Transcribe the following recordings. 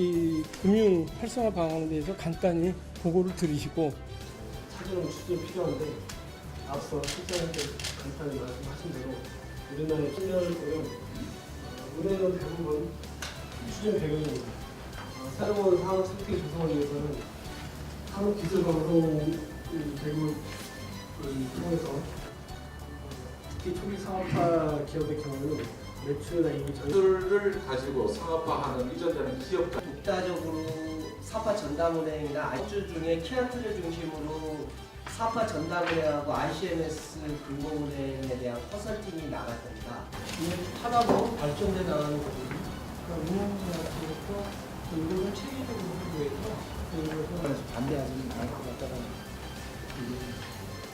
이 금융 활성화 방안에 대해서 간단히 보고를 들으시고 사전은 추진이 필요한데 앞서 실장님께 간단히 말씀하신 대로 우리나라의 청년을 보면 어, 은행은 대부분 추진 배경입니다. 어, 새로운 산업 생태 조성을 위해서는 산업 기술 방송 대국을 통해서 어, 특히 초기 상업화 기업의 경우는 매출이나 이익이 전 기술을 가지고 상업화하는 이전되는 기업가 독자적으로 사파 전담은행이나 아주 중에 키아트를 중심으로 사파 전담은행하고 ICMS 금공은행에 대한 컨설팅이 나갔습니다. 이 하나로 발전돼 나가는 거거든요. 그러니까 운영자 것도 이것을 체계적으로 하기 위해서 이것을 반대하지는 않을 것 같다는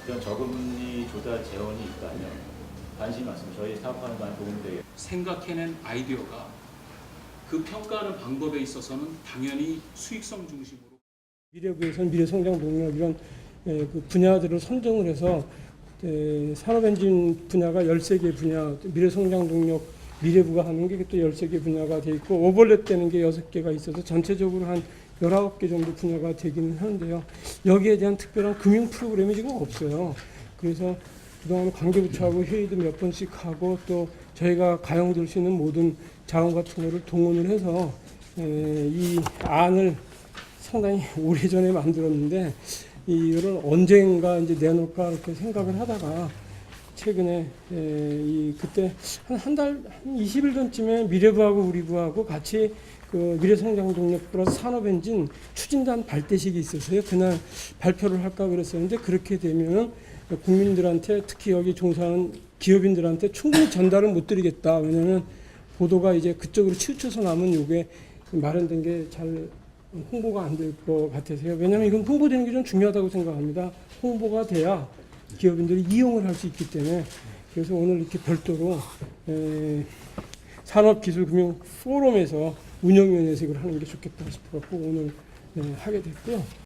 이런 저금리 조달 재원이 있다면 관심 많습니다. 저희 사업하는 많이 도움이 되겠 생각해낸 아이디어가 그 평가하는 방법에 있어서는 당연히 수익성 중심으로 미래부에서는 미래 성장 동력 이런 에, 그 분야들을 선정을 해서 에, 산업 엔진 분야가 13개 분야, 미래 성장 동력 미래부가 하는 게 또 13개 분야가 돼 있고 오버랩 되는 게 6개가 있어서 전체적으로 한 19개 정도 분야가 되기는 하는데요. 여기에 대한 특별한 금융 프로그램이 지금 없어요. 그래서 그동안 관계부처하고 회의도 몇 번씩 하고 또 저희가 가용될 수 있는 모든 자원 같은 거를 동원을 해서 에, 이 안을 상당히 오래전에 만들었는데 이거를 언젠가 이제 내놓을까 이렇게 생각을 하다가 최근에 에, 이 그때 한 한달한 20일 전쯤에 미래부하고 우리부하고 같이 그 미래성장동력 플러스 산업엔진 추진단 발대식이 있었어요. 그날 발표를 할까 그랬었는데 그렇게 되면은 국민들한테 특히 여기 종사하는 기업인들한테 충분히 전달을 못 드리겠다. 왜냐하면 보도가 이제 그쪽으로 치우쳐서 남은 요게 마련된 게 잘 홍보가 안 될 것 같아서요. 왜냐하면 이건 홍보되는 게 좀 중요하다고 생각합니다. 홍보가 돼야 기업인들이 이용을 할 수 있기 때문에 그래서 오늘 이렇게 별도로 에, 산업기술금융 포럼에서 운영위원회에서 이걸 하는 게 좋겠다 싶어갖고 오늘 네, 하게 됐고요.